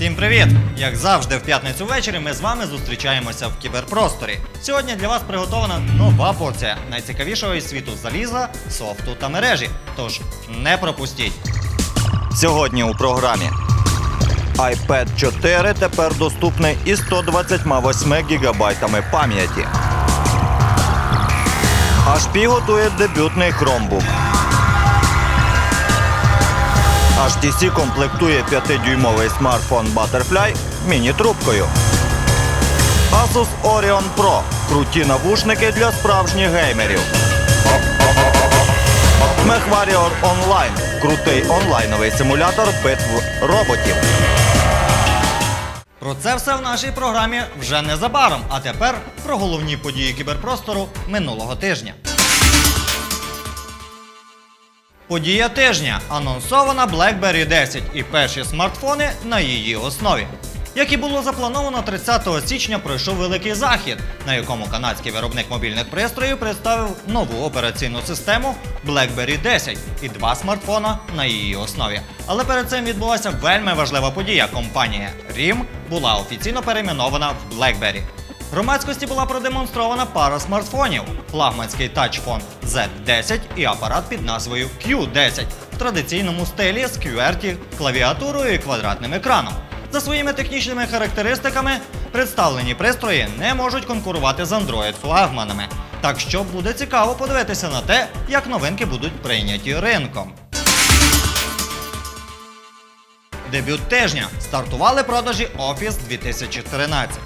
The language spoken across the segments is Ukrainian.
Всім привіт! Як завжди, в п'ятницю ввечері ми з вами зустрічаємося в кіберпросторі. Сьогодні для вас приготована нова порція найцікавішого із світу заліза, софту та мережі. Тож не пропустіть. Сьогодні у програмі iPad 4 тепер доступний із 128 гігабайтами пам'яті. HP готує дебютний Chromebook. HTC комплектує 5-дюймовий смартфон Butterfly міні-трубкою. Asus Orion Pro круті навушники для справжніх геймерів. MechWarrior Online крутий онлайновий симулятор битв роботів. Про це все в нашій програмі вже незабаром. А тепер про головні події кіберпростору минулого тижня. Подія тижня анонсована BlackBerry 10 і перші смартфони на її основі. Як і було заплановано, 30 січня пройшов великий захід, на якому канадський виробник мобільних пристроїв представив нову операційну систему BlackBerry 10 і два смартфона на її основі. Але перед цим відбулася вельми важлива подія. Компанія RIM була офіційно перейменована в BlackBerry. Громадськості була продемонстрована пара смартфонів: флагманський тачфон Z10 і апарат під назвою Q10 в традиційному стилі з QWERTY, клавіатурою і квадратним екраном. За своїми технічними характеристиками представлені пристрої не можуть конкурувати з Android флагманами. Так що буде цікаво подивитися на те, як новинки будуть прийняті ринком. Дебют тижня стартували продажі Office 2013.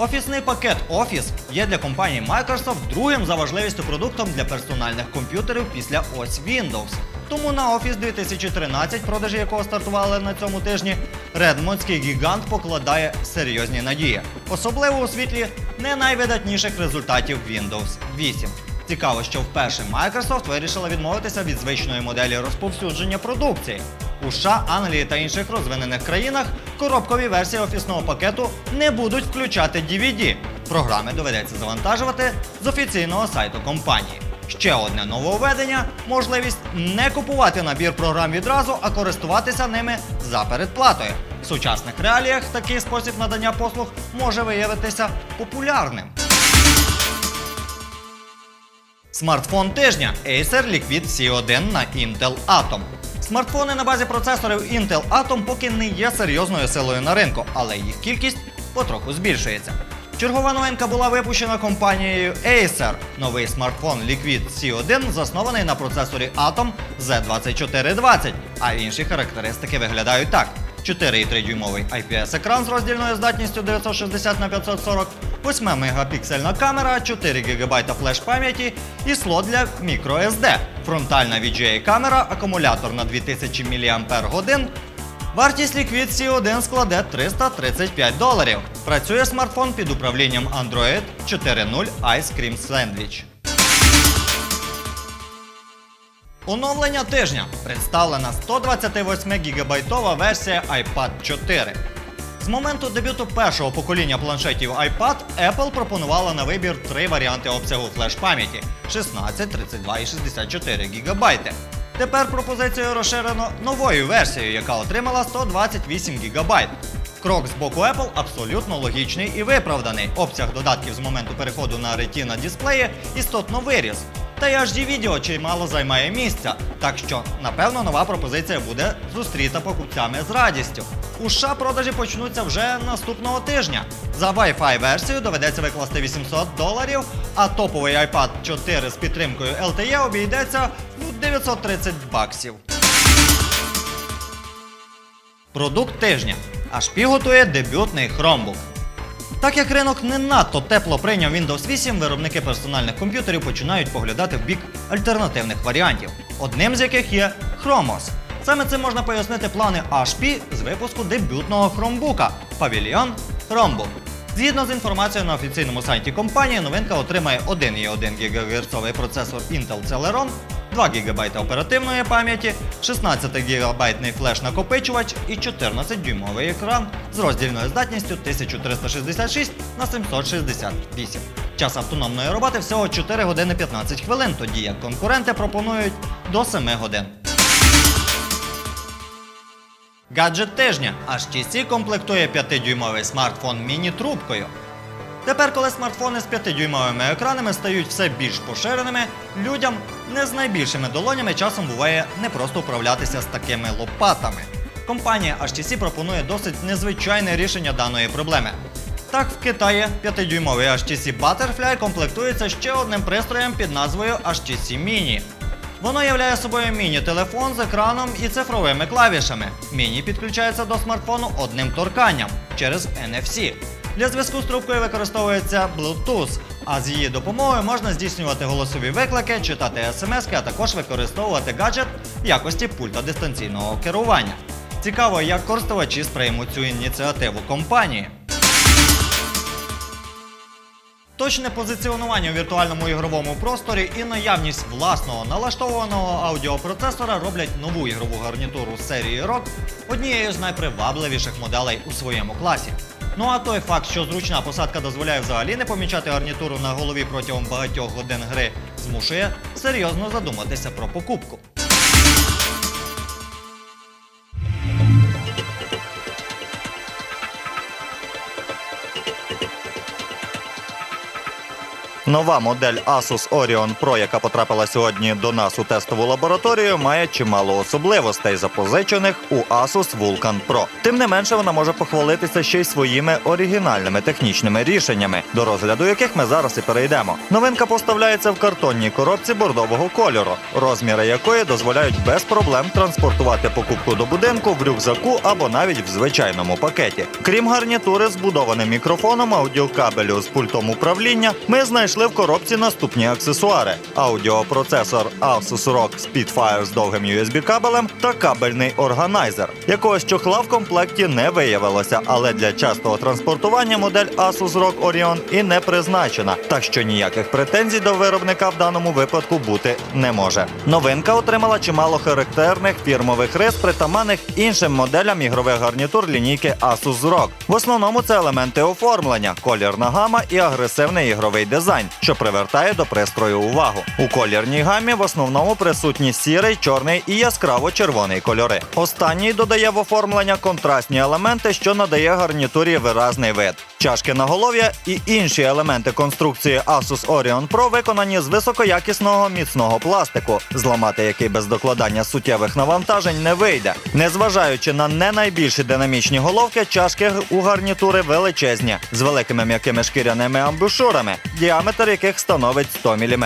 Офісний пакет Office є для компанії Microsoft другим за важливістю продуктом для персональних комп'ютерів після ось Windows. Тому на Office 2013, продажі якого стартували на цьому тижні, редмондський гігант покладає серйозні надії, особливо у світлі не найвидатніших результатів Windows 8. Цікаво, що вперше Microsoft вирішила відмовитися від звичної моделі розповсюдження продукції. У США, Англії та інших розвинених країнах коробкові версії офісного пакету не будуть включати DVD. Програми доведеться завантажувати з офіційного сайту компанії. Ще одне нововведення можливість не купувати набір програм відразу, а користуватися ними за передплатою. В сучасних реаліях такий спосіб надання послуг може виявитися популярним. Смартфон тижня Acer Liquid C1 на Intel Atom. Смартфони на базі процесорів Intel Atom поки не є серйозною силою на ринку, але їх кількість потроху збільшується. Чергова новинка була випущена компанією Acer. Новий смартфон Liquid C1 заснований на процесорі Atom Z2420, а інші характеристики виглядають так. 4,3 дюймовий IPS-екран з роздільною здатністю 960 на 540, 8 мегапіксельна камера, 4 ГБ флеш пам'яті і слот для microSD, фронтальна VGA камера, акумулятор на 2000 мАч. Вартість Liquid C1 складе 335 доларів. Працює смартфон під управлінням Android 4.0 Ice Cream Sandwich. Оновлення тижня представлена 128 гігабайтова версія iPad 4. З моменту дебюту першого покоління планшетів iPad Apple пропонувала на вибір три варіанти обсягу флеш-пам'яті 16, 32 і 64 гігабайти. Тепер пропозицію розширено новою версією, яка отримала 128 гігабайт. Крок з боку Apple абсолютно логічний і виправданий. Обсяг додатків з моменту переходу на Retina дисплеї істотно виріс. Та й HD відео чимало займає місця, так що, напевно, нова пропозиція буде зустріта покупцями з радістю. У США продажі почнуться вже наступного тижня. За Wi-Fi версію доведеться викласти 800 доларів, а топовий iPad 4 з підтримкою LTE обійдеться в 930 баксів. Продукт тижня. HP готує дебютний Chromebook. Так як ринок не надто тепло прийняв Windows 8, виробники персональних комп'ютерів починають поглядати в бік альтернативних варіантів, одним з яких є Chromos. Саме цим можна пояснити плани HP з випуску дебютного хромбука Pavilion Chromebook. Згідно з інформацією на офіційному сайті компанії, новинка отримає 1,1 ГГц процесор Intel Celeron, 2 ГБ оперативної пам'яті, 16 ГБ флеш-накопичувач і 14-дюймовий екран з роздільною здатністю 1366 на 768. Час автономної роботи всього 4 години 15 хвилин, тоді як конкуренти пропонують до 7 годин. Гаджет тижня HTC комплектує 5-дюймовий смартфон міні-трубкою. Тепер, коли смартфони з 5-дюймовими екранами стають все більш поширеними, людям не з найбільшими долонями часом буває не просто управлятися з такими лопатами. Компанія HTC пропонує досить незвичайне рішення даної проблеми. Так, в Китаї 5-дюймовий HTC Butterfly комплектується ще одним пристроєм під назвою HTC Mini. Воно являє собою міні-телефон з екраном і цифровими клавішами. Міні підключається до смартфону одним торканням через NFC. Для зв'язку з трубкою використовується Bluetooth, а з її допомогою можна здійснювати голосові виклики, читати смс, а також використовувати гаджет в якості пульта дистанційного керування. Цікаво, як користувачі сприймуть цю ініціативу компанії. Точне позиціонування у віртуальному ігровому просторі і наявність власного налаштованого аудіопроцесора роблять нову ігрову гарнітуру серії ROG однією з найпривабливіших моделей у своєму класі. Ну а той факт, що зручна посадка дозволяє взагалі не помічати гарнітуру на голові протягом багатьох годин гри, змушує серйозно задуматися про покупку. Нова модель Asus Orion Pro, яка потрапила сьогодні до нас у тестову лабораторію, має чимало особливостей, запозичених у Asus Vulcan Pro. Тим не менше, вона може похвалитися ще й своїми оригінальними технічними рішеннями, до розгляду яких ми зараз і перейдемо. Новинка поставляється в картонній коробці бордового кольору, розміри якої дозволяють без проблем транспортувати покупку до будинку в рюкзаку або навіть в звичайному пакеті. Крім гарнітури з будованим мікрофоном, аудіокабелю з пультом управління, ми знайшли в коробці наступні аксесуари: аудіопроцесор Asus ROG Spitfire з довгим USB кабелем та кабельний органайзер. Якогось чохла в комплекті не виявилося, але для частого транспортування модель Asus ROG Orion і не призначена, так що ніяких претензій до виробника в даному випадку бути не може. Новинка отримала чимало характерних фірмових рис, притаманних іншим моделям ігрових гарнітур лінійки Asus ROG. В основному це елементи оформлення, колірна гама і агресивний ігровий дизайн, що привертає до пристрою увагу. У колірній гамі в основному присутні сірий, чорний і яскраво-червоний кольори. Останній додає в оформлення контрастні елементи, що надає гарнітурі виразний вид. Чашки наголов'я і інші елементи конструкції Asus Orion Pro виконані з високоякісного міцного пластику, зламати який без докладання суттєвих навантажень не вийде. Незважаючи на не найбільші динамічні головки, чашки у гарнітури величезні, з великими м'якими шкіряними амбушурами, діаметр яких становить 100 мм.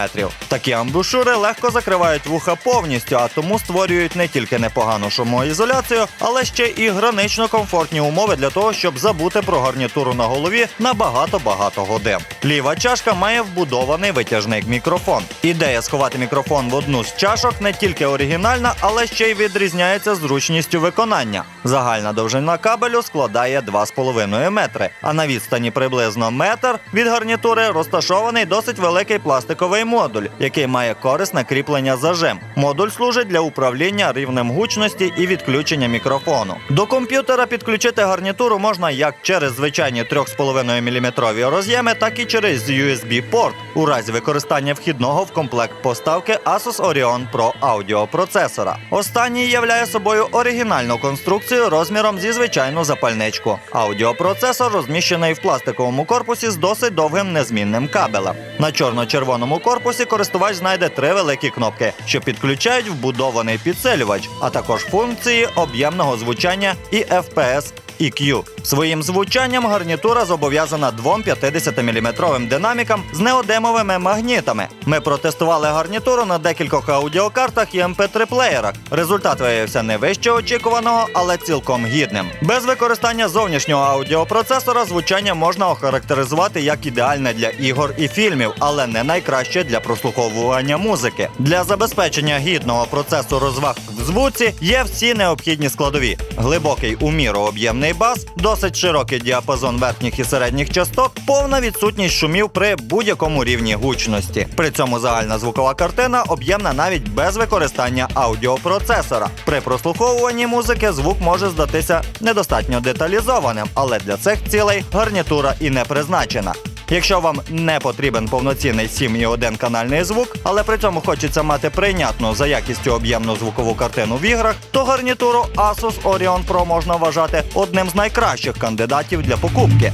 Такі амбушури легко закривають вуха повністю, а тому створюють не тільки непогану шумоізоляцію, але ще і гранично комфортні умови для того, щоб забути про гарнітуру на голові на багато-багато годин. Ліва чашка має вбудований витяжний мікрофон. Ідея сховати мікрофон в одну з чашок не тільки оригінальна, але ще й відрізняється зручністю виконання. Загальна довжина кабелю складає 2,5 метри, а на відстані приблизно метр від гарнітури розташований досить великий пластиковий модуль, який має корисне кріплення зажим. Модуль служить для управління рівнем гучності і відключення мікрофону. До комп'ютера підключити гарнітуру можна як через звичайні 3,5 мм роз'єми, так і через USB-порт у разі використання вхідного в комплект поставки Asus Orion Pro аудіопроцесора. Останній являє собою оригінальну конструкцію розміром зі звичайну запальничку. Аудіопроцесор розміщений в пластиковому корпусі з досить довгим незмінним кабелем. На чорно-червоному корпусі користувач знайде три великі кнопки, що підключають вбудований підсилювач, а також функції об'ємного звучання і FPS EQ. Своїм звучанням гарнітура зобов'язана двом 50-мм динамікам з неодемовими магнітами. Ми протестували гарнітуру на декількох аудіокартах і mp3 плеєрах. Результат виявився не вище очікуваного, але цілком гідним. Без використання зовнішнього аудіопроцесора звучання можна охарактеризувати як ідеальне для ігор і фільмів, але не найкраще для прослуховування музики. Для забезпечення гідного процесу розваг в звуці є всі необхідні складові: глибокий у міру об'ємний бас, досить широкий діапазон верхніх і середніх частот, повна відсутність шумів при будь-якому рівні гучності. При цьому загальна звукова картина об'ємна навіть без використання аудіопроцесора. При прослуховуванні музики звук може здатися недостатньо деталізованим, але для цих цілей гарнітура і не призначена. Якщо вам не потрібен повноцінний 7,1 канальний звук, але при цьому хочеться мати прийнятну за якістю об'ємну звукову картину в іграх, то гарнітуру Asus Orion Pro можна вважати одним з найкращих кандидатів для покупки.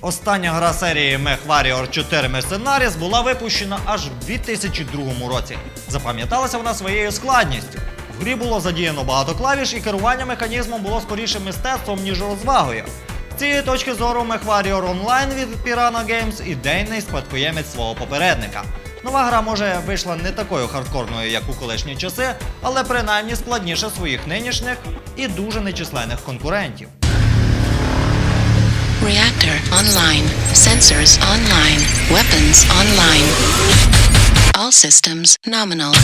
Остання гра серії MechWarrior 4 Mercenaries була випущена аж в 2002 році. Запам'яталася вона своєю складністю. Грі було задіяно багато клавіш, і керування механізмом було скоріше мистецтвом, ніж розвагою. З цієї точки зору MechWarrior Online від Piranha Games ідейний спадкоємець свого попередника. Нова гра може вийшла не такою хардкорною, як у колишні часи, але принаймні складніше своїх нинішніх і дуже нечисленних конкурентів. Reactor online. Sensors online. Weapons online. All systems nominal.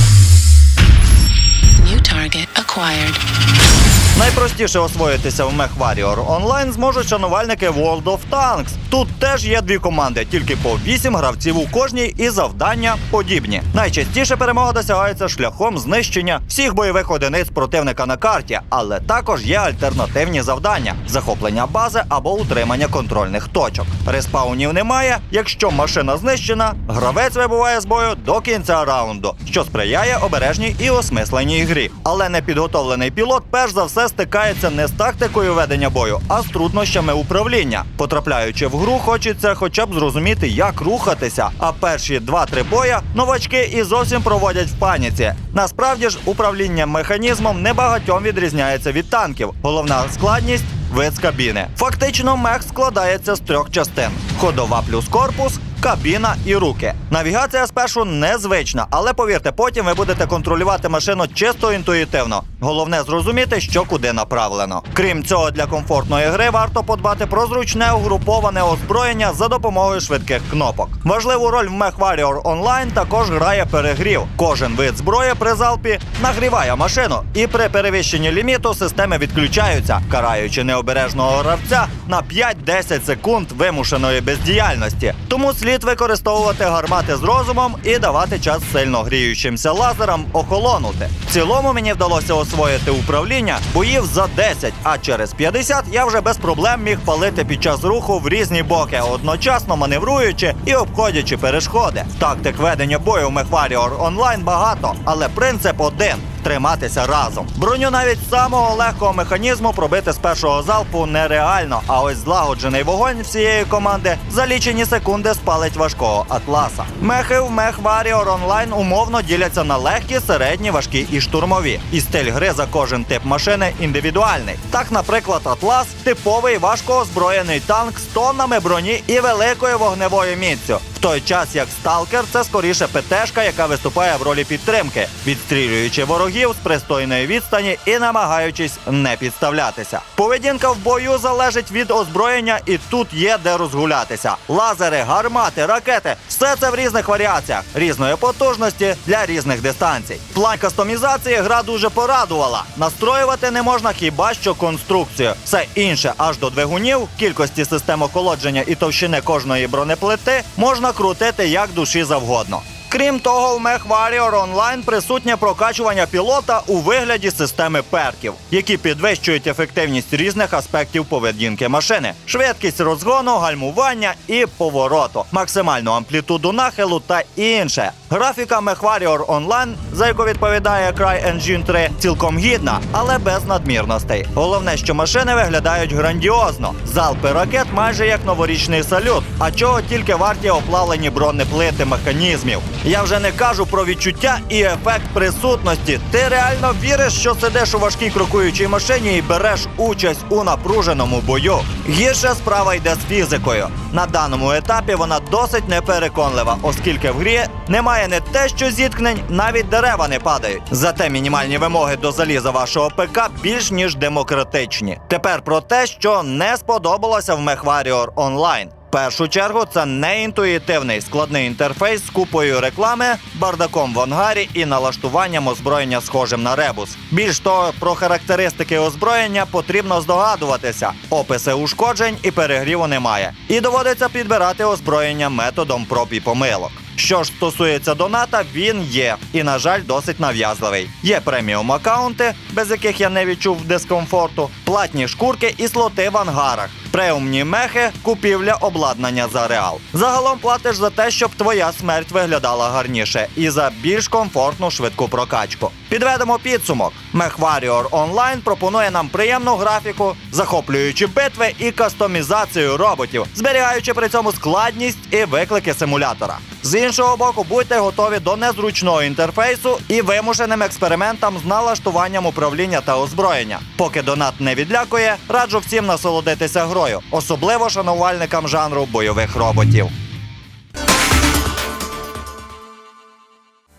Target acquired. Найпростіше освоїтися в MechWarrior Online зможуть шанувальники World of Tanks. Тут теж є дві команди, тільки по 8 гравців у кожній і завдання подібні. Найчастіше перемога досягається шляхом знищення всіх бойових одиниць противника на карті, але також є альтернативні завдання: захоплення бази або утримання контрольних точок. Респаунів немає. Якщо машина знищена, гравець вибуває з бою до кінця раунду, що сприяє обережній і осмисленій грі. Але непідготовлений пілот перш за все стикається не з тактикою ведення бою, а з труднощами управління. Потрапляючи в гру, хочеться хоча б зрозуміти, як рухатися. А перші 2-3 боя новачки і зовсім проводять в паніці. Насправді ж управління механізмом небагатьом відрізняється від танків. Головна складність вид з кабіни. Фактично, мех складається з трьох частин: ходова плюс корпус. Кабіна і руки. Навігація спершу незвична, але повірте, потім ви будете контролювати машину чисто інтуїтивно. Головне зрозуміти, що куди направлено. Крім цього, для комфортної гри варто подбати про зручне угруповане озброєння за допомогою швидких кнопок. Важливу роль в MechWarrior Online також грає перегрів. Кожен вид зброї при залпі нагріває машину, і при перевищенні ліміту системи відключаються, караючи необережного гравця на 5-10 секунд вимушеної бездіяльності. Тому слід використовувати гармати з розумом і давати час сильно гріючимся лазерам охолонути. В цілому мені вдалося освоїти управління боїв за 10, а через 50 я вже без проблем міг палити під час руху в різні боки, одночасно маневруючи і обходячи перешкоди. Тактик ведення бою в MechWarrior Online багато, але принцип один. Триматися разом. Броню навіть самого легкого механізму пробити з першого залпу нереально. А ось злагоджений вогонь всієї команди за лічені секунди спалить важкого атласа. Мехи в Мех Warrior Online умовно діляться на легкі, середні, важкі і штурмові. І стиль гри за кожен тип машини індивідуальний. Так, наприклад, Атлас типовий важкоозброєний танк з тоннами броні і великою вогневою міцю. Той час як сталкер це скоріше ПТшка, яка виступає в ролі підтримки, відстрілюючи ворогів з пристойної відстані і намагаючись не підставлятися. Поведінка в бою залежить від озброєння, і тут є де розгулятися. Лазери, гармати, ракети все це в різних варіаціях, різної потужності для різних дистанцій. План кастомізації гра дуже порадувала. Настроювати не можна хіба що конструкцію. Все інше аж до двигунів, кількості систем охолодження і товщини кожної бронеплити можна крутити як душі завгодно. Крім того, в MechWarrior Online присутнє прокачування пілота у вигляді системи перків, які підвищують ефективність різних аспектів поведінки машини, швидкість розгону, гальмування і повороту, максимальну амплітуду нахилу та інше. Графіка MechWarrior Online, за яку відповідає CryEngine 3, цілком гідна, але без надмірностей. Головне, що машини виглядають грандіозно. Залпи ракет майже як новорічний салют. А чого тільки варті оплавлені бронеплити механізмів. Я вже не кажу про відчуття і ефект присутності. Ти реально віриш, що сидиш у важкій крокуючій машині і береш участь у напруженому бою. Гірша справа йде з фізикою. На даному етапі вона досить непереконлива, оскільки в грі немає не те, що зіткнень, навіть дерева не падають. Зате мінімальні вимоги до заліза вашого ПК більш ніж демократичні. Тепер про те, що не сподобалося в MechWarrior Online. Першу чергу це неінтуїтивний складний інтерфейс з купою реклами, бардаком в ангарі і налаштуванням озброєння схожим на ребус. Більш того, про характеристики озброєння потрібно здогадуватися. Описи ушкоджень і перегріву немає. І доводиться підбирати озброєння методом проб і помилок. Що ж стосується доната, він є і, на жаль, досить нав'язливий. Є преміум акаунти, без яких я не відчув дискомфорту, платні шкурки і слоти в ангарах, преумні мехи, купівля обладнання за реал. Загалом платиш за те, щоб твоя смерть виглядала гарніше і за більш комфортну швидку прокачку. Підведемо підсумок. MechWarrior Online пропонує нам приємну графіку, захоплюючі битви і кастомізацію роботів, зберігаючи при цьому складність і виклики симулятора. З іншого боку, будьте готові до незручного інтерфейсу і вимушеним експериментам з налаштуванням управління та озброєння. Поки донат не відлякує, раджу всім насолодитися грою, особливо шанувальникам жанру бойових роботів.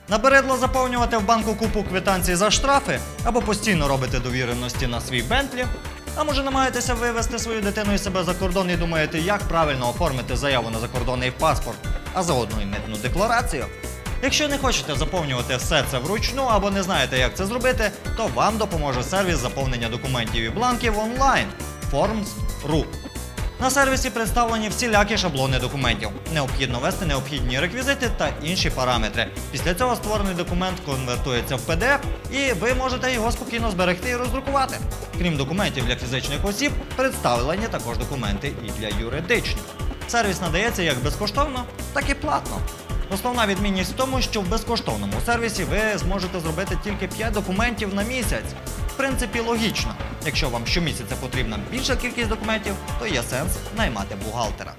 Набередло заповнювати в банку купу квитанцій за штрафи або постійно робите довіреності на свій Бентлі. А може намагаєтеся вивезти свою дитину і себе за кордон і думаєте, як правильно оформити заяву на закордонний паспорт, а заодно і митну декларацію. Якщо не хочете заповнювати все це вручну або не знаєте, як це зробити, то вам допоможе сервіс заповнення документів і бланків онлайн Forms.ru. На сервісі представлені всілякі шаблони документів. Необхідно ввести необхідні реквізити та інші параметри. Після цього створений документ конвертується в PDF, і ви можете його спокійно зберегти і роздрукувати. Крім документів для фізичних осіб, представлені також документи і для юридичних. Сервіс надається як безкоштовно, так і платно. Основна відмінність в тому, що в безкоштовному сервісі ви зможете зробити тільки 5 документів на місяць. В принципі, логічно. Якщо вам щомісяця потрібна більша кількість документів, то є сенс наймати бухгалтера.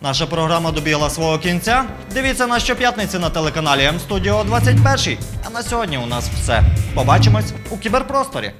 Наша програма добігла свого кінця. Дивіться нас щоп'ятниці на телеканалі М-Студіо 21. А на сьогодні у нас все. Побачимось у кіберпросторі.